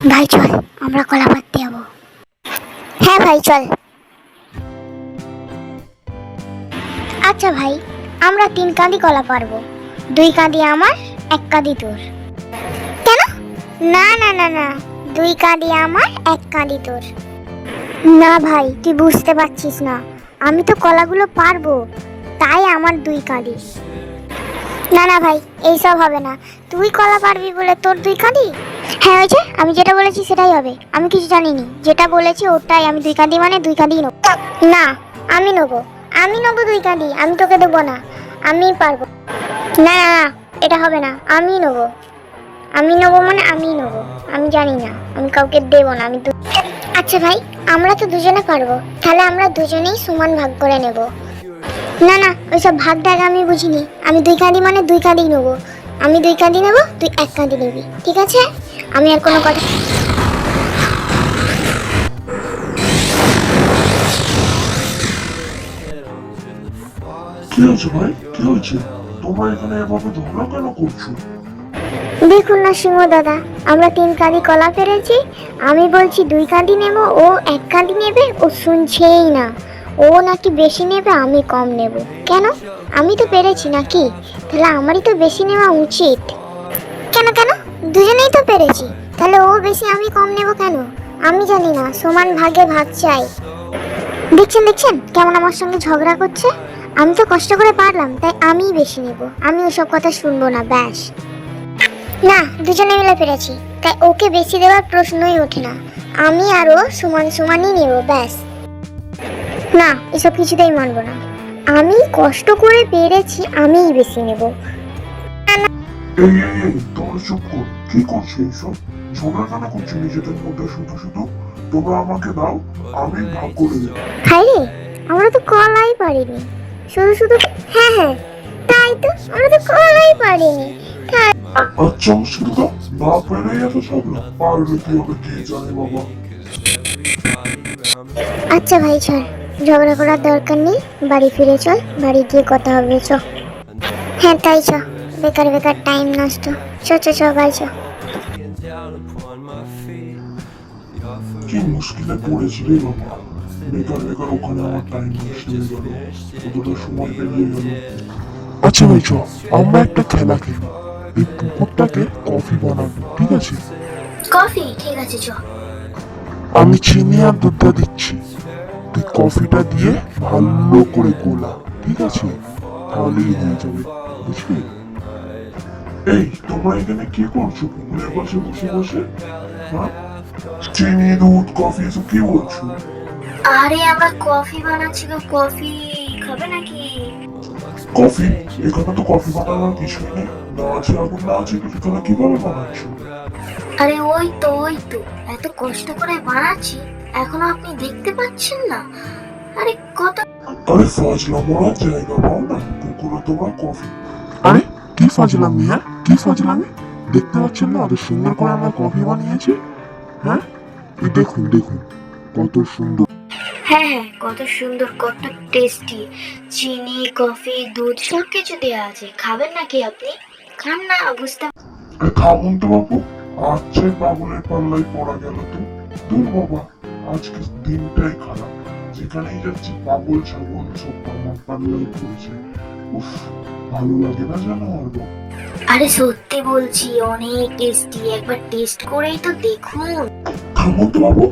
ভাই, চল, আমরা কলা পাড়তে যাব। হ্যাঁ ভাই, চল। আচ্ছা ভাই, আমরা তিন কাঁদি কলা পারব দুই কাঁদি আমার, এক কাঁদি তোর। কেন? না না না না, দুই কাঁদি আমার, এক কাঁদি তোর। না ভাই, তুই বুঝতে পারছিস না। আমি তো কলাগুলো পারব তাই আমার দুই কাঁদি। না না ভাই, এইসব হবে না। তুই কলা পারবি বলে তোর দুই কাঁদি? হ্যাঁ হয়েছে আমি যেটা বলেছি সেটাই হবে। আমি কিছু জানিনি। যেটা বলেছি ওটাই। আমি দুই কাঁদি মানে দুই কাঁদি নেব। না, আমি নেব। আমি নেব দুই কাঁদি আমি তোকে দেবো না। আমি পারব। না না না, এটা হবে না। আমি নেব। আমি নেব মানে আমি নেব। আমি জানি না। আমি কাউকে দেবো না। আমি আচ্ছা ভাই, আমরা তো দুজনে পারব। তাহলে আমরা দুজনেই সমান ভাগ করে নেব। না না, ওইসব ভাগ টাগ আমি বুঝিনি। আমি দুই কাঁদি মানে দুই কাঁদি নেব। আমি দুই কাঁদি নেব, তুই এক কাঁদি নিবি। ঠিক আছে? আমি আর কোনো কথা কি হয়েছে ভাই? কি হয়েছে? তোমরা এখানে এভাবে ঝগড়া কেন করছ? দেখুন না সিংহ দাদা আমরা তিন কাঁদি কলা পেরেছি। আমি বলছি দুই কাঁদি নেব ও এক কাঁদি নেবে ও শুনছেই না। ও নাকি বেশি নেবে আমি কম নেব। কেন? আমি তো পেরেছি নাকি? তাহলে আমারই তো বেশি নেওয়া উচিত। কেন কেন? দুজনেই তো পেরেছি। তাহলে ও বেশি আমি কম নেব কেন? আমি জানি না, সমান ভাগে ভাগ চাই। দেখছেন দেখছেন? কেমন আমার সঙ্গে ঝগড়া করছে? আমি তো কষ্ট করে পারলাম, তাই আমিই বেশি নেব। আমি ওসব কথা শুনব না, ব্যাস। না, দুজনে মিলে পেরেছি, তাই ওকে বেশি দেওয়ার প্রশ্নই ওঠে না। আমি আর ও সমান সমানই নেব, ব্যাস। না, এসব কিছুতেই মানবো না। আমি কষ্ট করে পেরেছি, আমিই বেশি নেব। এই এই এই তোমরা চুপ কর কি করছ এইসব? ঝগড়া কেন করছ নিজেদের মধ্যে শুধু শুধু? তোমরা আমাকে দাও আমি ভাগ করে দেবো। হাই রে আমরা তো কলাই পারিনি শুধু শুধু হ্যাঁ হ্যাঁ তাই তো আমরা তো কলাই পারিনি তাই আচ্ছা দাও না পেরে এত ঝগড়া পারলে কি হবে কে জানে বাবা। আচ্ছা ভাই চল ঝগড়া করার দরকার নেই বাড়ি ফিরে চল বাড়ি গিয়ে কথা হবে চ। হ্যাঁ তাই চ। বেকার বেকার টাইম নষ্ট। চ চ চ বাড়ি চ কি মুশকিলে পড়েছি রে বাবা? বেকার বেকার ওখানে আমার টাইম নষ্ট হয়ে গেল। কতটা সময় পেরিয়ে গেল। আচ্ছা ভাই চ আমরা একটা খেলা খেলি। এই পুকুরটাকে কফি বানাবো ঠিক আছে? কফি ঠিক আছে চ। আমি চিনি আর দুধটা দিচ্ছি। তুই কফিটা দিয়ে ভালো করে গোলা ঠিক আছে? তাহলেই হয়ে যাবে। বুঝলি? এই তোমরা এখানে কি করছ? পুকুরের পাশে বসে বসে? হ্যাঁ? চিনি দুধ কফি এসব কি বলছো? আরে আমরা কফি বানাচ্ছি গো কফি। খাবে নাকি? কফি? এখানে তো কফি বানানোর কিছুই নেই। না আছে আগুন না আছে কিছু তাহলে কীভাবে বানাচ্ছো? আরে ওই তো ওই তো। এত কষ্ট করে বানাচ্ছি এখনও আপনি দেখতে পাচ্ছেন না। আরে কত আরে ফাজলা মরার জায়গা পাও না। পুকুরে তোমার কফি। আরে কি ফাজলামি হ্যাঁ? কি ফাজলামি দেখতে পাচ্ছেন না অত সুন্দর করে আমরা কফি বানিয়েছি? হ্যাঁ? এই দেখুন দেখুন কত সুন্দর। হ্যাঁ হ্যাঁ কত সুন্দর কত টেস্টি চিনি কফি দুধ সব কিছু দেওয়া আছে। খাবেন নাকি আপনি? খান না বুঝতে থামুন তো বাবু আচ্ছা পাগলের পাল্লাই পড়া গেল তো। দূর বাবা আজকে দিনটাই খারাপ। যেখানেই যাচ্ছি পাগল ছাগল সব আমার পাল্লাই পড়েছে। উফ ভালো লাগে না জানো বাবা আরে সত্যি বলছি অনেক টেস্টি একবার টেস্ট করেই তো দেখুন। তো বাবু।